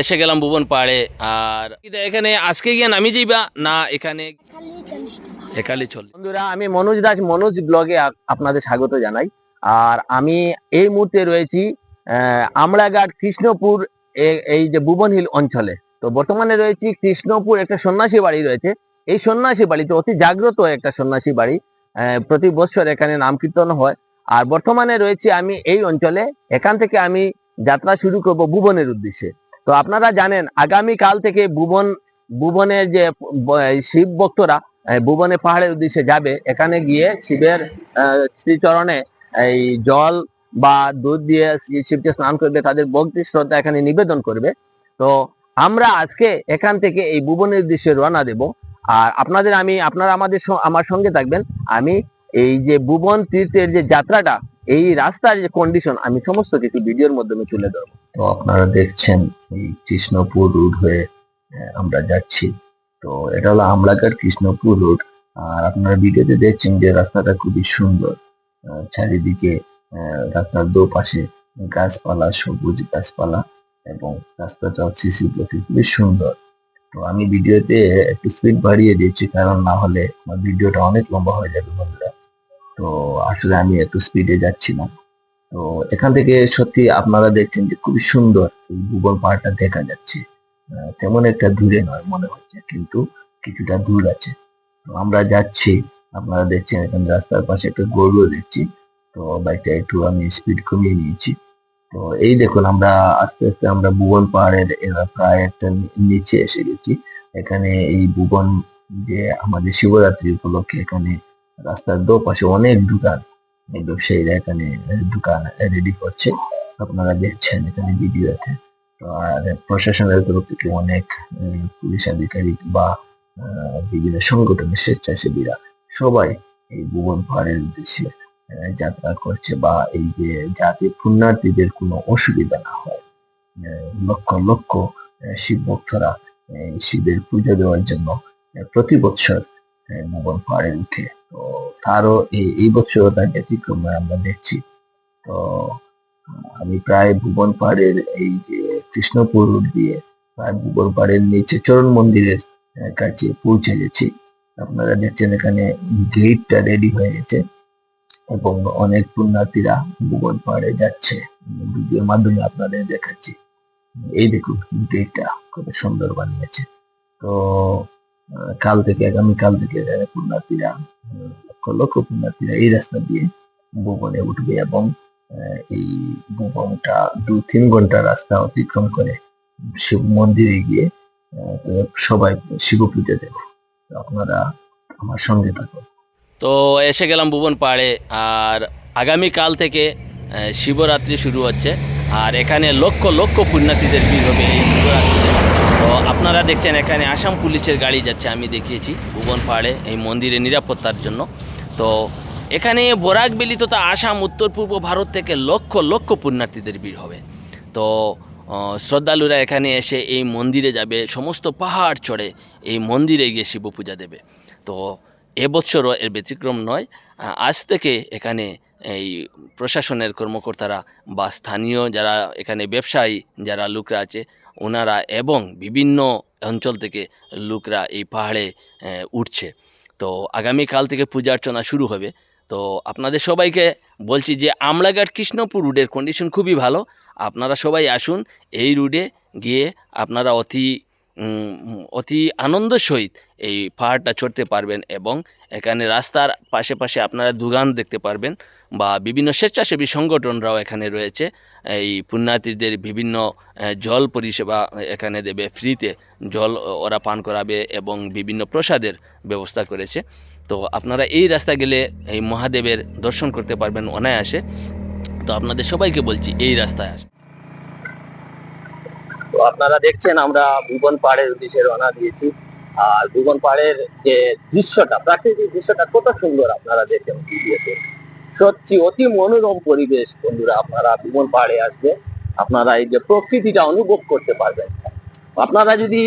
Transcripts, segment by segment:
এসে গেলাম ভুবন পাহাড়ে আর এখানে আজকে গিয়ে নামি যাইবা? না, এখানে একালে চল। বন্ধুরা, আমি মনোজ দাস, মনোজ ব্লগে আপনাদের স্বাগত জানাই। আর আমি এই মুহূর্তে রয়েছি আমড়াঘাট কৃষ্ণপুর এই যে ভুবন হিল অঞ্চলে। তো বর্তমানে রয়েছি কৃষ্ণপুর, একটা সন্ন্যাসী বাড়ি রয়েছে। এই সন্ন্যাসী বাড়িতে অতি জাগ্রত একটা সন্ন্যাসী বাড়ি প্রতি বছর এখানে নাম কীর্তন হয়। আর বর্তমানে রয়েছি আমি এই অঞ্চলে। এখান থেকে আমি যাত্রা শুরু করব ভুবনের উদ্দেশ্যে। তো আপনারা জানেন আগামী কাল থেকে ভুবন ভুবনের যে শিব ভক্তরা ভুবনে পাহাড়ের উদ্দেশ্যে যাবে, এখানে গিয়ে শিবের শ্রীচরণে এই জল বা দুধ দিয়ে শিবকে স্নান করবে, তাদের ভক্তি শ্রদ্ধা এখানে নিবেদন করবে। তো আমরা আজকে এখান থেকে এই ভুবনের উদ্দেশ্যে রওনা দেব। আর আপনাদের আমি, আপনারা আমাদের আমার সঙ্গে থাকবেন। আমি এই যে ভুবন তীর্থের যে যাত্রাটা, এই রাস্তার যে কন্ডিশন আমি সমস্ত কিছু ভিডিওর মাধ্যমে তুলে ধরবো। তো আপনারা দেখছেন। এই কৃষ্ণপুর রুট হয়ে আমরা যাচ্ছি। তো এটা হলো আমলাঘাট কৃষ্ণপুর রোড আর আপনারা ভিডিওতে দেখছেন যে রাস্তাটা খুবই সুন্দর। চারিদিকে রাস্তার দুপাশে গাছপালা, সবুজ গাছপালা এবং রাস্তাটা সিসি ব্লকে খুবই সুন্দর। তো আমি ভিডিওতে একটু স্পিড বাড়িয়ে দিয়েছি কারণ না হলে আমার ভিডিওটা অনেক লম্বা হয়ে যাবে বন্ধুরা। তো আসলে আমি এত স্পিডে যাচ্ছি না। তো এখান থেকে সত্যি আপনারা দেখছেন যে খুবই সুন্দর এই ভূগোল পাহাড়টা দেখা যাচ্ছে। তেমন একটা দূরে নয় মনে হচ্ছে, কিন্তু কিছুটা দূর আছে। তো আমরা যাচ্ছি, আপনারা দেখছেন এখানে রাস্তার পাশে একটা গরুও দেখছি। তো বাইকটা একটু আমি স্পিড কমিয়ে নিয়েছি। তো এই দেখুন, আমরা আস্তে আস্তে আমরা ভুবন পাহাড়ের প্রায় একটা নিচে এসে গেছি। এখানে এই ভুবন যে আমাদের শিবরাত্রি উপলক্ষে এখানে রাস্তার দুপাশে অনেক দোকান ব্যবসায়ীরা এখানে দোকান রেডি করছে। আপনারা দেখছেন এখানে ভিডিওতে। তো আর প্রশাসনের তরফ থেকে অনেক পুলিশ আধিকারিক বা বিভিন্ন সংগঠনের স্বেচ্ছাসেবীরা সবাই এই ভুবন পাহাড়ের উদ্দেশ্যে যাত্রা করছে বা এই যে যাতে পুণ্যার্থীদের কোনো অসুবিধা না হয়। লক্ষ লক্ষ শিব ভক্তরা শিবের পুজো দেওয়ার জন্য প্রতি বছর ভুবন পাহাড়ে উঠে। তারও এই বছর তার ব্যতিক্রম আমরা দেখছি। তো, আমি প্রায় ভুবন পাহাড়ের এই যে কৃষ্ণপুর রোড দিয়ে প্রায় ভুবন পাহাড়ের নিচে চরণ মন্দিরের কাছে পৌঁছে গেছি। আপনারা দেখছেন এখানে গেটটা রেডি হয়ে গেছে এবং অনেক পুণ্যার্থীরা ভুবন পাহাড়ে যাচ্ছে। ভিডিওর মাধ্যমে আপনাদের দেখাচ্ছি। এই দেখুন গেটটা কত সুন্দর বানিয়েছে। তো কাল থেকে আগামীকাল থেকে যারা পুণ্যার্থীরা লক্ষ পুণ্যার্থীরা এই রাস্তা দিয়ে ভুবনে উঠবে এবং এই ভুবনটা দু তিন ঘণ্টা রাস্তা অতিক্রম করে শিব মন্দিরে গিয়ে সবাই শিব পুজো দেবে। আপনারা আমার সঙ্গে থাকুন। তো এসে গেলাম ভুবন পাহাড়ে আর আগামী কাল থেকে শিবরাত্রি শুরু হচ্ছে। আর এখানে লক্ষ লক্ষ পুণ্যার্থীদের ভিড় হবে এই শিবরাত্রিতে। তো আপনারা দেখছেন এখানে আসাম পুলিশের গাড়ি যাচ্ছে, আমি দেখিয়েছি ভুবন পাহাড়ে এই মন্দিরের নিরাপত্তার জন্য। তো এখানে বরাক বরাকবেলি তথা আসাম, উত্তর পূর্ব ভারত থেকে লক্ষ লক্ষ পুণ্যার্থীদের ভিড় হবে। তো শ্রদ্ধালুরা এখানে এসে এই মন্দিরে যাবে, সমস্ত পাহাড় চড়ে এই মন্দিরে গিয়ে শিব পূজা দেবে। তো এবছরও এর ব্যতিক্রম নয় আজ থেকে এখানে এই প্রশাসনের কর্মকর্তারা বা স্থানীয় যারা এখানে ব্যবসায়ী যারা লোকরা আছে ওনারা এবং বিভিন্ন অঞ্চল থেকে লোকরা এই পাহাড়ে উঠছে। তো আগামীকাল থেকে পূজা অর্চনা শুরু হবে। তো আপনাদের সবাইকে বলছি যে আমলাঘাট কৃষ্ণপুর রুটের কন্ডিশন খুবই ভালো। আপনারা সবাই আসুন এই রুটে গিয়ে আপনারা অতি অতি আনন্দ সহিত এই পাহাড়টা চড়তে পারবেন এবং এখানে রাস্তার পাশে পাশে আপনারা দোকান দেখতে পারবেন। বা বিভিন্ন স্বেচ্ছাসেবী সংগঠনরাও এখানে রয়েছে। এই পুণ্যার্থীদের বিভিন্ন জল পরিষেবা এখানে দেবে, ফ্রিতে জল ওরা পান করাবে এবং বিভিন্ন প্রসাদের ব্যবস্থা করেছে। তো আপনারা এই রাস্তা গেলে এই মহাদেবের দর্শন করতে পারবেন অনায়াসে। তো আপনাদের সবাইকে বলছি, এই রাস্তায় আসুন। তো আপনারা দেখছেন, আমরা ভুবন পাহাড়ের উদ্দেশ্যে রওনা দিয়েছি। আর ভুবন পাহাড়ের যে দৃশ্যটা, প্রাকৃতিক দৃশ্যটা কত সুন্দর আপনারা দেখেন। সত্যি অতি মনোরম পরিবেশ, বন্ধুরা, আপনারা ভুবন পাহাড়ে আসবে। আপনারা এই যে প্রকৃতিটা অনুভব করতে পারবেন। আপনারা যদি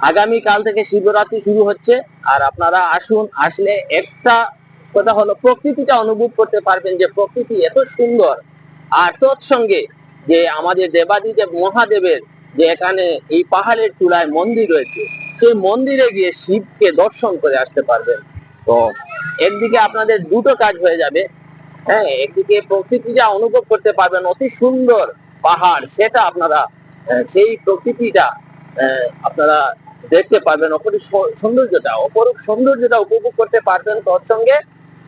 আগামী কাল থেকে শিবরাত্রি শুরু হচ্ছে, আর আপনারা আসুন, আসলে একটা কথা হলো, প্রকৃতিটা অনুভব করতে পারবেন যে প্রকৃতি এত সুন্দর। আর তৎসঙ্গে যে আমাদের দেবাদিদেব মহাদেবের যে এখানে এই পাহাড়ের চূড়ায় মন্দির রয়েছে, সেই মন্দিরে গিয়ে শিবকে দর্শন করে আসতে পারবেন। তো একদিকে আপনাদের দুটো কাজ হয়ে যাবে। হ্যাঁ একদিকে প্রকৃতি যা অনুভব করতে পারবেন অতি সুন্দর পাহাড় সেটা আপনারা সেই প্রকৃতিটা আপনারা দেখতে পারবেন। অপরূপ সৌন্দর্যটা অপরূপ সৌন্দর্যটা উপভোগ করতে পারবেন তোর সঙ্গে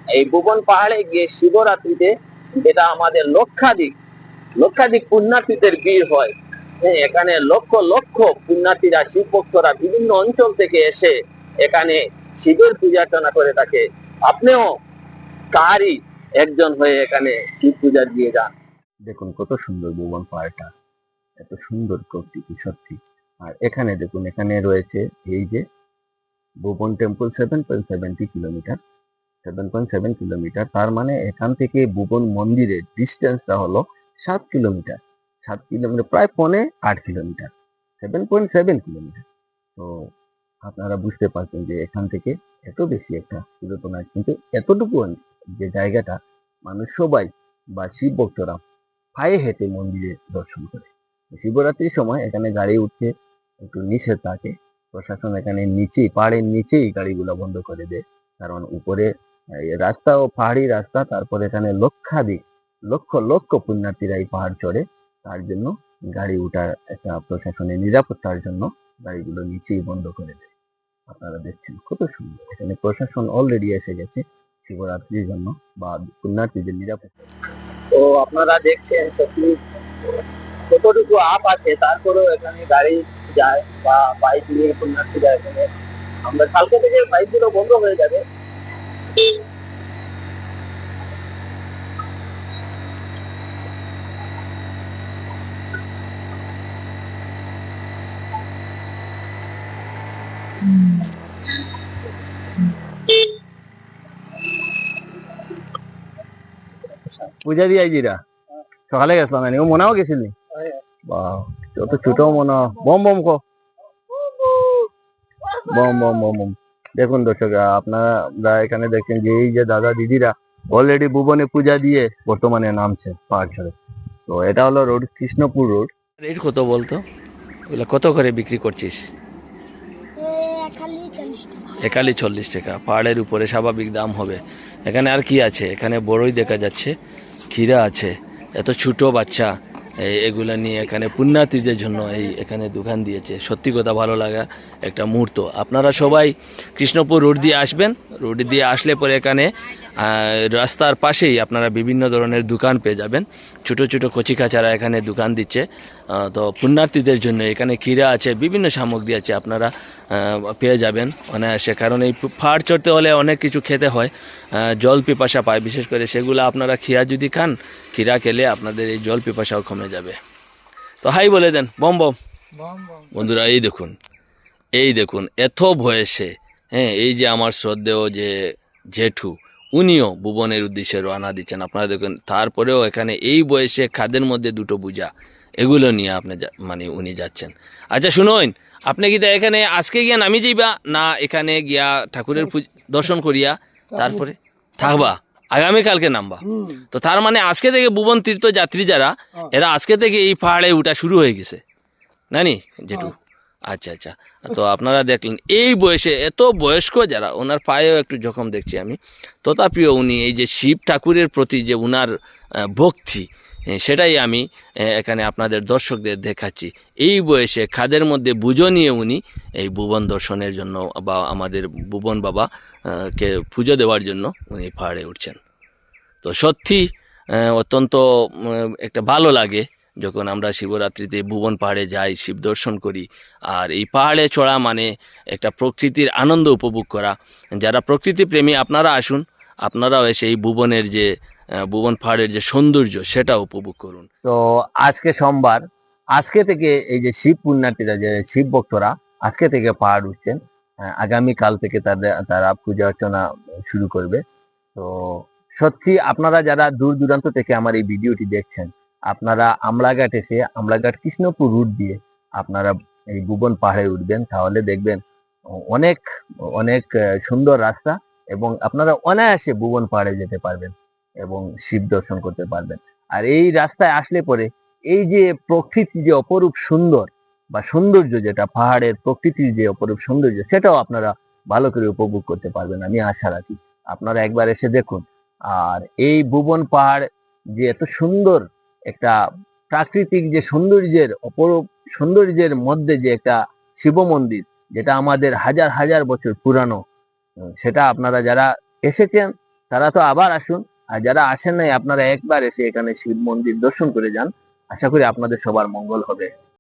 এই ভুবন পাহাড়ে গিয়ে শিবরাত্রিতে যেটা আমাদের লক্ষাধিক লক্ষাধিক পুণ্যার্থীদের ভিড় হয় হ্যাঁ, এখানে লক্ষ লক্ষ পুণ্যার্থীরা শিব ভক্তরা বিভিন্ন অঞ্চল থেকে এসে এখানে শিবের পূজা অর্চনা করে থাকে। আপনিও কারই একজন হয়ে এখানে শিব পূজা দিয়ে যান। দেখুন, কত সুন্দর ভুবন পাহাড়টা। এত সুন্দর প্রকৃতি সত্যি। আর এখানে দেখুন, এখানে রয়েছে এই যে Bhuban temple seven point seventy kilometre seven point seven kilometre তার মানে এখান থেকে ভুবন মন্দিরের ডিস্টেন্সটা হলো সাত কিলোমিটার সাত কিলোমিটার প্রায় পনে আট kilometre seven point seven kilometre তো আপনারা বুঝতে পারছেন যে এখান থেকে এত বেশি একটা দূরত্ব নয় কিন্তু এতটুকু যে জায়গাটা মানুষ সবাই বা শিব ভক্তরা পায়ে হেঁটে মন্দিরে দর্শন করে। শিবরাত্রির সময় এখানে গাড়ি উঠতে একটু নিষেধ থাকে। প্রশাসন এখানে নিচেই, পাহাড়ের নিচেই গাড়িগুলো বন্ধ করে দেয়। কারণ উপরে রাস্তা ও পাহাড়ি রাস্তা, তারপর এখানে লক্ষাধিক, লক্ষ লক্ষ পুণ্যার্থীরা এই পাহাড় চড়ে। তার জন্য গাড়ি উঠার একটা প্রশাসনের নিরাপত্তার জন্য গাড়িগুলো নিচেই বন্ধ করে দেয়। আপনারা দেখছেন। কত সুন্দর। এখানে প্রশাসন অলরেডি এসে গেছে শিবরাত্রির জন্য বা পুণ্যার্থীদের নিরাপত্তা তো আপনারা দেখছেন সত্যি কতটুকু আপ আছে, তারপরেও এখানে গাড়ি যায় বা বাইক নিয়ে পুণ্যার্থীরা এখানে আমরা কালকে থেকে বাইকগুলো বন্ধ হয়ে যাবে। পূজা দিয়ে আইজিরা সকালে গেছিলাম না ও মনেও গেছিলি? যত ছোট মনে। বম বম কো। বম বম বম বম। দেখুন দর্শকরা আপনারা এখানে দেখছেন যে এই যে দাদা দিদিরা অলরেডি ভুবনে পূজা দিয়ে বর্তমানে নামছে পাহাড় ছেড়ে তো এটা হলো রোড, কৃষ্ণপুর রোড। রেট কত বলতো? কত করে বিক্রি করছিস? একালি চল্লিশ টাকা। পাহাড়ের উপরে স্বাভাবিক দাম হবে। এখানে আর কি আছে? এখানে বড়ই দেখা যাচ্ছে। ক্ষীরা আছে। এত ছোট বাচ্চা। এগুলো নিয়ে এখানে পুণ্যার্থীদের জন্য এই এখানে দোকান দিয়েছে। সত্যি কথা ভালো লাগা একটা মুহূর্ত। আপনারা সবাই কৃষ্ণপুর রোড দিয়ে আসবেন। রোড দিয়ে আসলে পরে এখানে রাস্তার পাশেই আপনারা বিভিন্ন ধরনের দোকান পেয়ে যাবেন। ছোট ছোট কচিকাচারা এখানে দোকান দিচ্ছে। তো পুণ্যার্থীদের জন্য এখানে ক্ষীরা আছে বিভিন্ন সামগ্রী আছে আপনারা পেয়ে যাবেন অনায়াসে। কারণ এই পাহাড় চড়তে হলে অনেক কিছু খেতে হয়। জল পিপাসা পায় বিশেষ করে সেগুলো আপনারা ক্ষীরা যদি খান ক্ষীরা খেলে আপনাদের এই জল পিপাসাও কমে যাবে। তো হাই বলে দেন বম বম। বন্ধুরা এই দেখুন এই দেখুন এত বয়সে হ্যাঁ এই যে আমার শ্রদ্ধেয় যে জেঠু উনিও ভুবনের উদ্দেশ্যে রওনা দিচ্ছেন। আপনারা দেখুন তারপরেও এখানে এই বয়সে খাদের মধ্যে দুটো বুঝা এগুলো নিয়ে আপনি মানে উনি যাচ্ছেন। আচ্ছা শুনুন আপনি কি এখানে আজকে গিয়া নামি যাইবা না এখানে গিয়া ঠাকুরের দর্শন করিয়া তারপরে? থাকবা আগামীকালকে নামবা। তো তার মানে আজকে থেকে ভুবন তীর্থ যাত্রী যারা এরা আজকে থেকে এই পাহাড়ে উঠা শুরু হয়ে গেছে। নানি জেঠু। আচ্ছা আচ্ছা। তো আপনারা দেখলেন, এই বয়সে, এত বয়স্ক যারা, ওনার পায়েও একটু জখম দেখছি আমি, তথাপিও উনি এই যে শিব ঠাকুরের প্রতি যে উনার ভক্তি সেটাই আমি এখানে আপনাদের দর্শকদের দেখাচ্ছি। এই বয়সে খাদের মধ্যে বুঝো নিয়ে উনি এই ভুবন দর্শনের জন্য বা আমাদের ভুবন বাবা কে পুজো দেওয়ার জন্য উনি পাহাড়ে উঠছেন। তো সত্যি অত্যন্ত একটা ভালো লাগে যখন আমরা শিবরাত্রিতে ভুবন পাহাড়ে যাই শিব দর্শন করি আর এই পাহাড়ে চড়া মানে একটা প্রকৃতির আনন্দ উপভোগ করা। যারা প্রকৃতি প্রেমী আপনারা আসুন আপনারাও এসে এই ভুবনের যে ভুবন পাহাড়ের যে সৌন্দর্য সেটা উপভোগ করুন। তো আজকে সোমবার আজকে থেকে এই যে শিব পুণ্যার্থীরা যে শিব ভক্তরা আজকে থেকে পাহাড় উঠছেন। আহ, আগামীকাল থেকে তাদের তারা পূজা অর্চনা শুরু করবে। তো সত্যি আপনারা যারা দূর দূরান্ত থেকে আমার এই ভিডিওটি দেখছেন আপনারা আমলাঘাট এসে, আমলাঘাট কৃষ্ণপুর রুট দিয়ে আপনারা এই ভুবন পাহাড়ে উঠবেন, তাহলে দেখবেন অনেক অনেক সুন্দর রাস্তা এবং আপনারা অনায়াসে ভুবন পাহাড়ে যেতে পারবেন এবং শিব দর্শন করতে পারবেন। আর এই রাস্তায় আসলে পরে এই যে প্রকৃতি যে অপরূপ সুন্দর বা সৌন্দর্য যেটা, পাহাড়ের প্রকৃতির যে অপরূপ সৌন্দর্য, সেটাও আপনারা ভালো করে উপভোগ করতে পারবেন আমি আশা রাখি। আপনারা একবার এসে দেখুন। আর এই ভুবন পাহাড় যে এত সুন্দর একটা প্রাকৃতিক যে সৌন্দর্যের অপরূপ সৌন্দর্যের মধ্যে যে একটা শিব মন্দির, যেটা আমাদের হাজার হাজার বছর পুরানো সেটা আপনারা যারা এসেছেন, তারা তো আবার আসুন। আর যারা আসেন নাই, আপনারা একবার এসে এখানে শিব মন্দির দর্শন করে যান। আশা করি আপনাদের সবার মঙ্গল হবে।